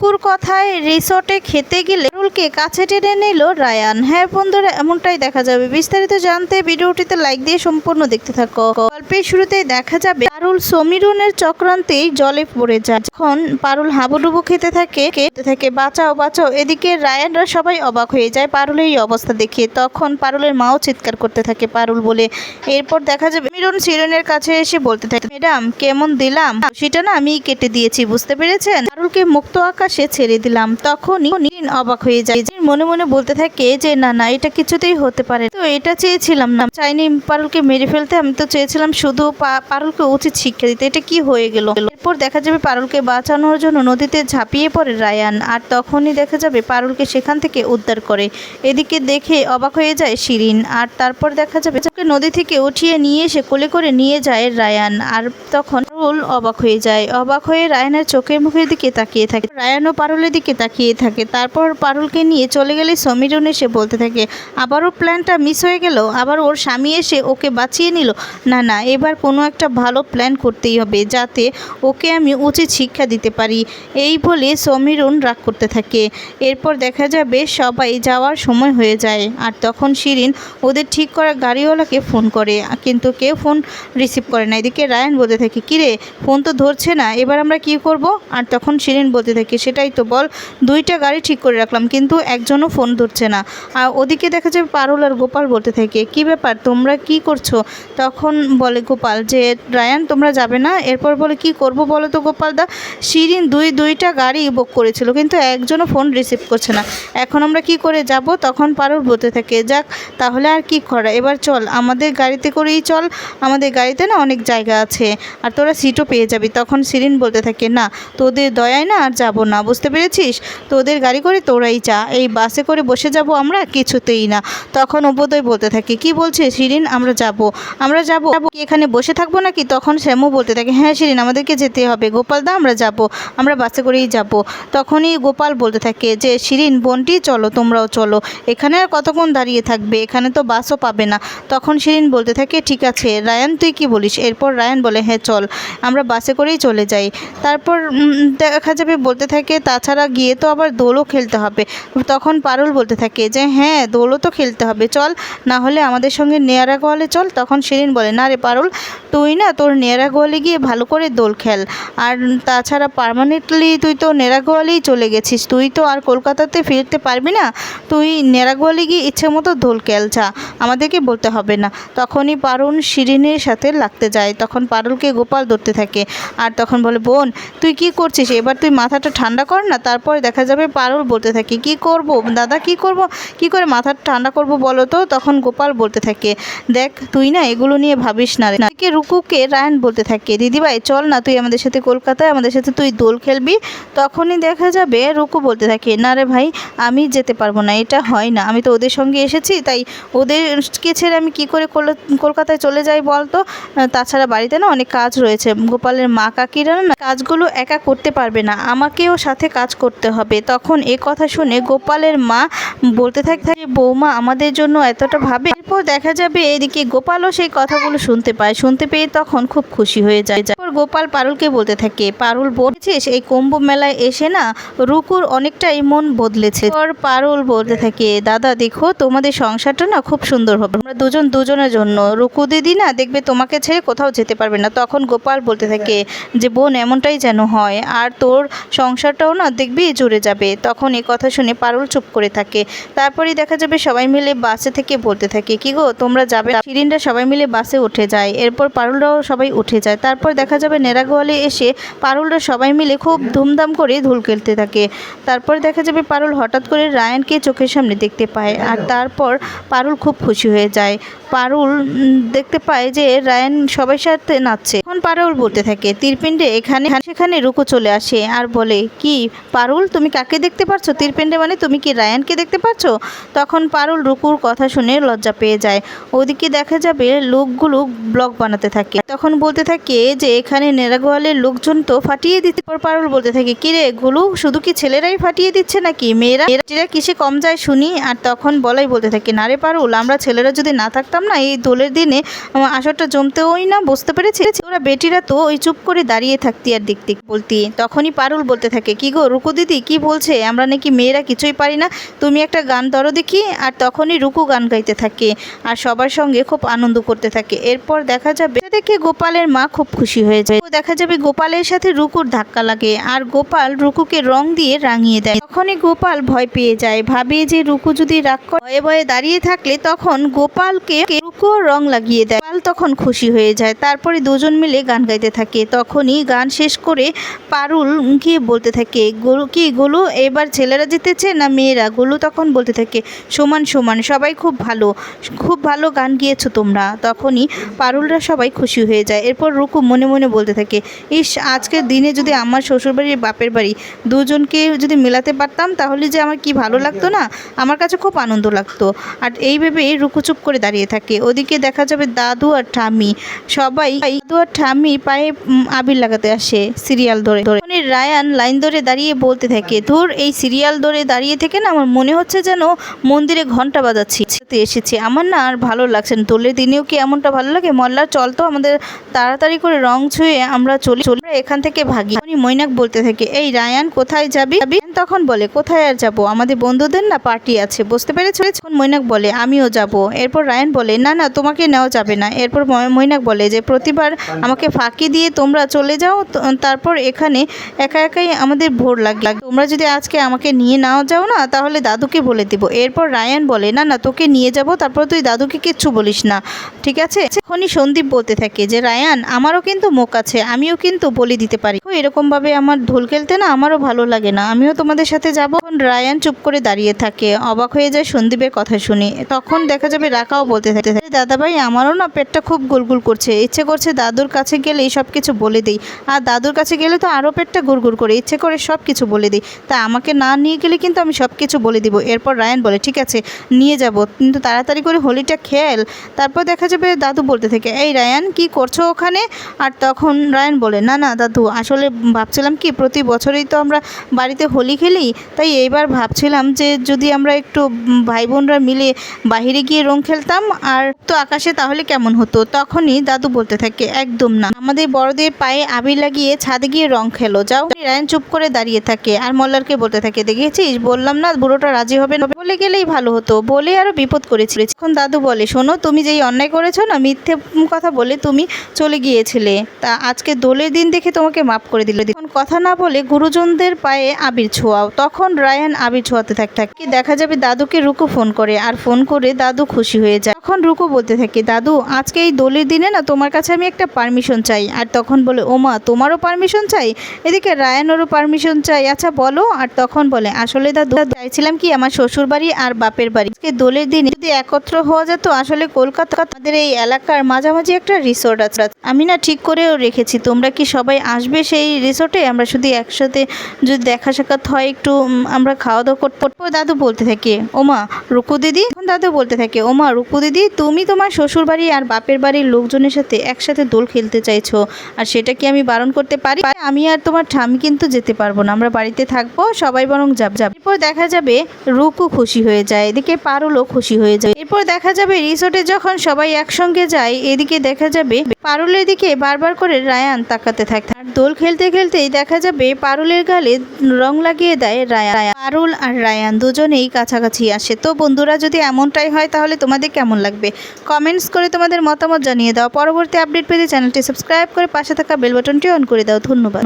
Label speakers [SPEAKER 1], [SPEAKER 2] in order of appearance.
[SPEAKER 1] কুর কথায় রিসোর্টে খেতে গেলে পারুলকে কাছে টেনে নিল রায়ান। হ্যাঁ বন্ধুরা, এমনটাই দেখা যাবে। বিস্তারিত জানতে ভিডিওটিতে লাইক দিয়ে সম্পূর্ণ দেখতে থাকো। গল্পের শুরুতেই দেখা যাবে পারুল সমীরনের চক্রান্তেই জলে পড়ে যায়। যখন পারুল হাবুডুবু খেতে থাকে খেতে থাকে, বাঁচাও বাঁচাও, এদিকে রায়ানরা সবাই অবাক হয়ে যায় পারুলের এই অবস্থা দেখে। তখন পারুলের মাও চিৎকার করতে থাকে পারুল বলে। এরপর দেখা যাবে মিরন সিরনের কাছে এসে বলতে থাকে, ম্যাডাম, কেমন দিলাম? সেটা না আমি কেটে দিয়েছি, বুঝতে পেরেছেন? পারুলকে মুক্ত আকাশে ছেড়ে দিলাম। তখনই নীন অবাক হয়ে যায়। মনে মনে বলতে থাকে যে, না না, এটা কিছুতেই হতে পারে তো এটা চেয়েছিলাম না। চাইনি পারুলকে মেরে ফেলতে। আমি তো চেয়েছিলাম শুধু পারুলকে উচিত শিক্ষা দিতে। এটা কি হয়ে গেল? এরপর দেখা যাবে পারুলকে বাঁচানোর জন্য নদীতে ঝাঁপিয়ে পড়ে রায়ান। আর তখনই দেখা যাবে পারুলকে সেখান থেকে উদ্ধার করে। এদিকে দেখে অবাক হয়ে যায় শিরিন। আর তারপর দেখা যাবে ওকে নদী থেকে উঠিয়ে নিয়ে এসে কোলে করে নিয়ে যায় রায়ান। আর তখন পারুল অবাক হয়ে যায়। অবাক হয়ে রায়ানের চোখের মুখের দিকে তাকিয়ে থাকে। রায়ানও পারুলের দিকে তাকিয়ে থাকে। তারপর পারুলকে নিয়ে চলে গেলে সমীরন এসে বলতে থাকে, আবারও প্ল্যানটা মিস হয়ে গেল? আবার ওর স্বামী এসে ওকে বাঁচিয়ে নিল? না না, এবার কোনো একটা ভালো প্ল্যান করতেই হবে, যাতে ওকে আমি উচিত শিক্ষা দিতে পারি। এই বলে সমীরন রাগ করতে থাকে। এরপর দেখা যাবে সবাই যাওয়ার সময় হয়ে যায় আর তখন শিরিন ওদের ঠিক করা গাড়িওয়ালাকে ফোন করে, কিন্তু কেউ ফোন রিসিভ করে না। এদিকে রায়ান বলতে থাকে, কিরে, ফোন তো ধরছে না, এবার আমরা কি করব? আর তখন শিরিন বলতে থাকে সেটাই তো বল। দুইটা গাড়ি ঠিক করে রাখলাম, কিন্তু একজনও ফোন ধরছে না। আর ওদিকে দেখা যায় পারুল আর গোপাল বলতে থাকে, কি ব্যাপার, তোমরা কি করছ? তখন বলে গোপাল যে, রায়ান, তোমরা যাবে না? এরপর বলে, কি করব বলো তো গোপাল দা? শিরিন দুই, দুইটা গাড়ি বুক করেছিল, কিন্তু একজনও ফোন রিসিভ করছে না। এখন আমরা কি করে যাব? তখন পারুল বলতে থাকে, যাক, তাহলে আর কি করা? এবার চল, আমাদের গাড়িতে করেই চল। আমাদের গাড়িতে না অনেক জায়গা আছে, আর তোরা সিটও পেয়ে যাবি। তখন শিরিন বলতে থাকে, না, তোদের দয়ায় না আর যাব না। বুঝতে পেরেছিস? তোদের গাড়ি করে তোরাই যা। এই বাসে করে বসে যাব আমরা কিছুতেই না। তখন অবোধয় বলতে থাকে, কি বলছে শিরিন? আমরা যাব। আমরা যাব। এখানে বসে থাকব নাকি? তখন শ্যামু বলতে থাকে হ্যাঁ শিরিন, আমাদেরকে যেতে হবে। গোপাল দা, আমরা যাব। আমরা বাসে করেই যাব। তখনই গোপাল বলতে থাকে যে, শিরিন, বোনটি, চলো, তোমরাও চলো। এখানে আর কতক্ষণ দাঁড়িয়ে থাকবে? এখানে তো বাসও পাবে না। তখন শিরিন বলতে থাকে, ঠিক আছে, রায়ান, তুই কি বলিস? এরপর রায়ান বলে হ্যাঁ চল। আমরা বাসে করেই চলে যাই। তারপর দেখা যাবে বলতে থাকে তাছাড়া গিয়ে তো আবার দোলও খেলতে হবে। তখন পারুল বলতে থাকে যে হ্যাঁ দোলও তো খেলতে হবে, চল। না হলে আমাদের সঙ্গে নেয়ারা গোয়ালে চল। তখন শিরিন বলে, না রে পারুল, তুই না তোর নেয়ারা গোয়ালে গিয়ে ভালো করে দোল খেল। আর তাছাড়া পার্মানেন্টলি তুই তো নেরাগোয়ালেই চলে গেছিস। তুই তো আর কলকাতাতে ফিরতে পারবি না। তুই নেরাগোয়ালে গিয়ে ইচ্ছে মতো দোল খেল যা। আমাদেরকে বলতে হবে না। তখনই পারুল শিরিনের সাথে লাগতে যায়। তখন পারুলকে গোপাল ধরতে থাকে। আর তখন বলে, বোন, তুই কি করছিস? এবার তুই মাথাটা ঠান্ডা কর না, তারপরে দেখা যাবে পারুল বলতে থাকে, কি করব? দাদা, কি করব? কি করে মাথা ঠান্ডা করব বলো তো? তখন গোপাল বলতে থাকে, দেখ, তুই না এগুলো নিয়ে ভাবিস না এদিকে রুকুকে রায়ন বলতে থাকে, দিদিভাই, চল না, তুই আমাদের সাথে কলকাতায়, আমাদের সাথে তুই দোল খেলবি। তখনই দেখা যাবে রুকু বলতে থাকে, না রে ভাই, আমি যেতে পারব না, এটা হয় না। আমি তো ওদের সঙ্গে এসেছি, তাই ওদেরকে ছেড়ে আমি কি করে কল- কলকাতায় চলে যাই বলতো? তাছাড়া বাড়িতে না অনেক কাজ রয়েছে। গোপালের মা কাকিরা না কাজগুলো একা করতে পারবে না। আমাকেও সাথে কাজ করতে হবে। তখন এ কথা শুনে গোপালের মা বলতে থাকে থাকে, বৌমা, আমাদের জন্য এতটা ভাবে এরপর দেখা যাবে এদিকে গোপালও সেই কথাগুলো শুনতে পায়। শুনতে পেয়ে তখন খুব খুশি হয়ে যায়। গোপাল পারুলকে বলতে থাকে, পারুল বলছিস এই কুম্ভ মেলায় এসে না রুকুর অনেকটাই মন বদলেছে। পর পারুল বলতে থাকে, দাদা, দেখো তোমাদের সংসারটা না খুব সুন্দর হবে। আমরা দুজন দুজনের জন্য রুকু দিদি না দেখবে তোমাকে ছেড়ে কোথাও যেতে পারবে না। তখন গোপাল বলতে থাকে যে, বোন, এমনটাই যেন হয়। আর তোর সংসারটাও না দেখবি জুড়ে যাবে। তখন এই কথা শুনে পারুল চুপ করে থাকে। তারপরেই দেখা যাবে সবাই মিলে বাসে থেকে বলতে থাকে, কি গো, তোমরা যাবে? শিরিনরা সবাই মিলে বাসে উঠে যায়। এরপর পারুলরাও সবাই উঠে যায়। তারপর দেখা যাবে নেরাগোয়ালে এসে পারুলরা সবাই মিলে খুব ধুমধাম করে ধুল খেলতে থাকে। তারপর দেখা যাবে পারুল হঠাৎ করে রায়ানকে চোখের সামনে দেখতে পায়। আর তারপর পারুল খুব খুশি হয়ে যায়। পারুল দেখতে পায় যে রায়ান সবাই সাথে নাচছে। তখন পারুল বলতে থাকে তীরপিণ্ডে এখানে, সেখানে রুকু চলে আসে। আর বলে, কি, পারুল, তুমি কাকে দেখতে পারছ? তীরপিণ্ডে মানে তুমি কি রায়ানকে দেখতে পাচ্ছো তখন পারুল রুকুর কথা শুনে লজ্জা পেয়ে যায়। ওদিকে দেখা যাবে লোকগুলো ব্লগ বানাতে থাকে। তখন বলতে থাকে যে, এখানে নেরাগোয়ালের লোকজন তো ফাটিয়ে দিতে পর পারুল বলতে থাকে কিরে গুলু, শুধু কি ছেলেরাই ফাটিয়ে দিচ্ছে নাকি? মেয়েরা মেয়েরা কিসে কম যায় শুনি? আর তখন বলাই বলতে থাকে, না রে পারুল, আমরা ছেলেরা যদি না থাকতাম না, এই দোলের দিনে আসরটা জমতে ওই না বুঝতে পেরেছি। ওরা বেটিরা তো ওই চুপ করে দাঁড়িয়ে থাকতি আর দেখতে বলতি। তখনই পারুল বলতে থাকে, কি গো রুকু দিদি, কি বলছে? আমরা নাকি মেয়েরা কিছুই পারি না। তুমি একটা গান ধরো দেখি। আর তখনই রুকু গান গাইতে থাকে আর সবার সঙ্গে খুব আনন্দ করতে থাকে। এরপর দেখা যাবে দেখে গোপালের মা খুব খুশি হয়ে যায়। দেখা যাবে গোপালের সাথে রুকুর ধাক্কা লাগে আর গোপাল রুকুকে রং দিয়ে রাঙিয়ে দেয়। তখনই গোপাল ভয় পেয়ে যায়, ভাবে যে রুকু যদি রাগ ভয়ে ভয়ে দাঁড়িয়ে থাকলে তখন গোপালকে রুকু রং লাগিয়ে দেয়। গোপাল তখন খুশি হয়ে যায়। তারপরে দুজন মিলে গান গাইতে থাকে। তখনই গান শেষ করে পারুল গিয়ে বলতে থাকে, গোলু কি গোলু, এবার ছেলেরা জিতেছে না মেয়েরা? গোলু তখন বলতে থাকে, সমান সমান, সবাই খুব ভালো খুব ভালো গান গিয়েছো তোমরা। তখনই পারুলরা সবাই খুশি হয়ে যায়। এরপর রুকু মনে মনে বলতে থাকে, ইস আজকের দিনে যদি আমার শ্বশুরবাড়ির বাপের বাড়ি দুজনকে যদি মেলাতে পারতাম, তাহলে যে আমার কি ভালো লাগতো না? আমার কাছে খুব আনন্দ লাগতো। আর এই ভেবে রুকু চুপ করে দাঁড়িয়ে থাকে। ওদিকে দেখা যাবে দাদু আর ঠাম্মি। সবাই দাদু আর ঠাম্মি পায়ে আবির লাগাতে আসে সিরিয়াল ধরে। ধরে তখনই রায়ান লাইন ধরে দাঁড়িয়ে বলতে থাকে, ধুর, এই সিরিয়াল ধরে দাঁড়িয়ে থেকে না আমার মনে হচ্ছে যেন মন্দিরে ঘণ্টা বাজাচ্ছি। এসেছি। আমার না আর ভালো লাগছে না। দোলের দিনেও কি এমনটা ভালো লাগে? মল্লার চল তো আমাদের তাড়াতাড়ি করে রং ছুঁয়ে আমরা চলি চলি এখান থেকে ভাগি। তখনই মৈনাক বলতে থাকে, এই রায়ান, কোথায় যাবি? তখন বলে, কোথায় আর যাব? আমাদের বন্ধুদের না পার্টি আছে, বুঝতে পেরেছ? তখন মৈনাক বলে, আমিও যাব। এরপর রায়ান বলে, না না, তোমাকে নেওয়া যাবে না। এরপর মৈনাক বলে যে, প্রতিবার আমাকে ফাঁকি দিয়ে তোমরা চলে যাও তারপর এখানে একা একাই আমাদের ভোর লাগে। তোমরা যদি আজকে আমাকে নিয়ে নাও যাও না, তাহলে দাদুকে বলে দিব। এরপর রায়ান বলে, না না, তোকে নিয়ে যাব, তারপর তুই দাদুকে কিচ্ছু বলিস না। ঠিক আছে? এখনই সন্দীপ বলতে থাকে যে, রায়ান, আমারও কিন্তু মুখ আছে, আমিও কিন্তু বলে দিতে পারি। এরকমভাবে আমার ঢোল খেলতে না আমারও ভালো লাগে না। আমিও তোমাদের সাথে যাব। রায়ান চুপ করে দাঁড়িয়ে থাকে, অবাক হয়ে যায় সন্দীপের কথা শুনে। তখন দেখা যাবে রাকাও বলতে থাকে দাদা ভাই আমারও না পেটটা খুব গুলগুল করছে। ইচ্ছে করছে দাদুর কাছে গেলে সব কিছু বলে দিই। আর দাদুর কাছে গেলে তো আরও পেটটা গুড়গুড় করে। ইচ্ছে করে সব কিছু বলে দিই। তা আমাকে না নিয়ে গেলে কিন্তু আমি সব কিছু বলে দিব। এরপর রায়ান বলে, ঠিক আছে, নিয়ে যাব। কিন্তু তাড়াতাড়ি করে হোলিটা খেল। তারপর দেখা যাবে দাদু বলতে থাকে, এই রায়ান কি করছ ওখানে? আর তখন রায়ান বলে, না না, দাদু, আসলে ভাবছিলাম কি প্রতি বছরেই তো আমরা বাড়িতে হোলি খেলি। তাই এইবার ভাবছিলাম যে যদি আমরা একটু ভাই বোনরা মিলে বাইরে গিয়ে রং খেলতাম আর তো আকাশে তাহলে কেমন হতো? তখনই দাদু বলতে থাকে, একদম না। আমাদের বড়দের পায়ে আবির লাগিয়ে ছাদে গিয়ে রং খেলো, যাও। রায়ান চুপ করে দাঁড়িয়ে থাকে আর মল্লারকে বলতে থাকে, দেখেছিস? বললাম না বুড়োটা রাজি হবে না। বলে গেলেই ভালো হতো। বলে আরও বিপদ করেছিল। এখন দাদু বলে, শোনো, তুমি যেই অন্যায় করেছ না মিথ্যে কথা বলে তুমি চলে গিয়েছিলে। তা আজকে দোলের দিন দেখে তোমাকে মাফ করে দিল। এখন কথা না বলে গুরুজনদের পায়ে আবির ছোঁয়াও। তখন রায়ান আবির ছোঁয়াতে থাক থাকে। দেখা যাবে দাদুকে রুকু ফোন করে আর ফোন করে দাদু খুশি হয়ে যায়। তখন রুকু বলতে থাকে, দাদু, আজকে এই দোলের দিনে না তোমার কাছে আমি একটা পারমিশন চাই। আর তখন বলে ওমা তোমারও পারমিশন চাই? এদিকে রায়ানেরও পারমিশন চাই আচ্ছা বলো। আর তখন বলে, আসলে দাদু চাইছিলাম কি আমার শ্বশুর বাড়ি আর বাপের বাড়ি? আজকে দোলের দিনে যদি একত্র হওয়া যেত, আসলে কলকাতা আমাদের এই এলাকার মাঝামাঝি একটা রিসোর্ট আছে। আমি না ঠিক করেও রেখেছি। তোমরা কি সবাই আসবে সেই রিসোর্টে আমরা শুধু একসাথে যদি দেখা সাক্ষাৎ হয় একটু আমরা খাওয়া দাওয়া করতে। দাদু বলতে থাকে, ওমা, রুকু দিদি? দাদু বলতে থাকে, ওমা, রুকু দিদি, তুমি তোমার শ্বশুর বাড়ি আর বাপের বাড়ির লোকজনের সাথে একসাথে দোল খেলতে চাইছো। আর সেটা কি আমি বারণ করতে পারি? আমি আর তোমার ঠামি কিন্তু যেতে পারব না। আমরা বাড়িতে থাকব, সবাই বরং যাব যাব এরপর দেখা যাবে রুকু খুশি হয়ে যায়। এদিকে পারুলও খুশি হয়ে যায়। এরপর দেখা যাবে রিসোর্টে যখন সবাই একসঙ্গে যায়, এদিকে দেখা যাবে। পারুলের দিকে বারবার করে রায়ান তাকাতে থাকে। আর দোল খেলতে খেলতেই দেখা যাবে পারুলের গালে রং লাগিয়ে দেয় রায়ান। পারুল আর রায়ান দুজনেই কাছাকাছি আসে। তো বন্ধুরা, যদি এমনটাই হয় তাহলে তোমাদের কেমন লাগবে? কমেন্টস করে তোমাদের মতামত জানিয়ে দাও। পরবর্তী আপডেট পেতে চ্যানেলটি সাবস্ক্রাইব করে পাশে থাকা বেলবটনটি অন করে দাও। ধন্যবাদ।